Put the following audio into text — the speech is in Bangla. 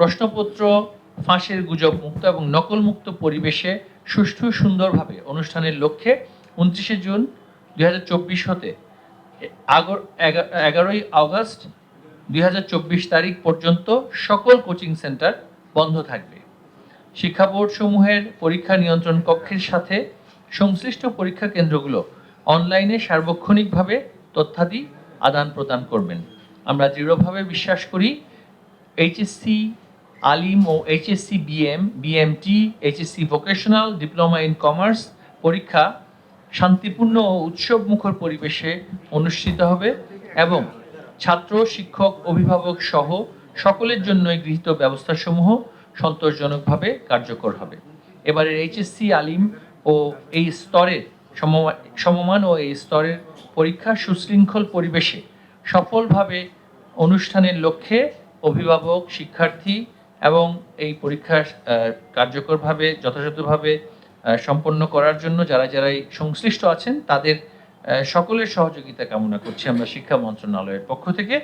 প্রশ্নপত্র, ফাঁসের গুজব মুক্ত এবং নকল মুক্ত পরিবেশে সুষ্ঠু সুন্দরভাবে অনুষ্ঠানের লক্ষ্যে উনত্রিশে জুন দুই হাজার চব্বিশ হতে আগর- এগা- এগারোই আগস্ট দুই হাজার চব্বিশ তারিখ পর্যন্ত সকল কোচিং সেন্টার বন্ধ থাকবে। শিক্ষা বোর্ডসমূহের পরীক্ষা নিয়ন্ত্রণ কক্ষের সাথে সংশ্লিষ্ট পরীক্ষা কেন্দ্রগুলো অনলাইনে সার্বক্ষণিকভাবে তথ্যাদি আদান প্রদান করবেন। আমরা দৃঢ়ভাবে বিশ্বাস করি, HSC Alim O HSC BM BMT HSC vocational diploma in commerce পরীক্ষা শান্তিপূর্ণ ও উৎসবমুখর পরিবেশে অনুষ্ঠিত হবে এবং ছাত্র, শিক্ষক, অভিভাবক সহ সকলের জন্যই গৃহীত ব্যবস্থাসমূহ সন্তোষজনকভাবে কার্যকর হবে। এবারের এইচএসসি আলিম ও এই স্তরের সমমা- সমমান ও এই স্তরের পরীক্ষা সুশৃঙ্খল পরিবেশে সফলভাবে অনুষ্ঠানের লক্ষ্যে অভিভাবক, শিক্ষার্থী এবং এই পরীক্ষা কার্যকরভাবে, যথাযথভাবে সম্পন্ন করার জন্য যারা, যারাই সংশ্লিষ্ট আছেন, তাদের সকলের সহযোগিতা কামনা করছি আমরা শিক্ষা মন্ত্রণালয়ের পক্ষ থেকে।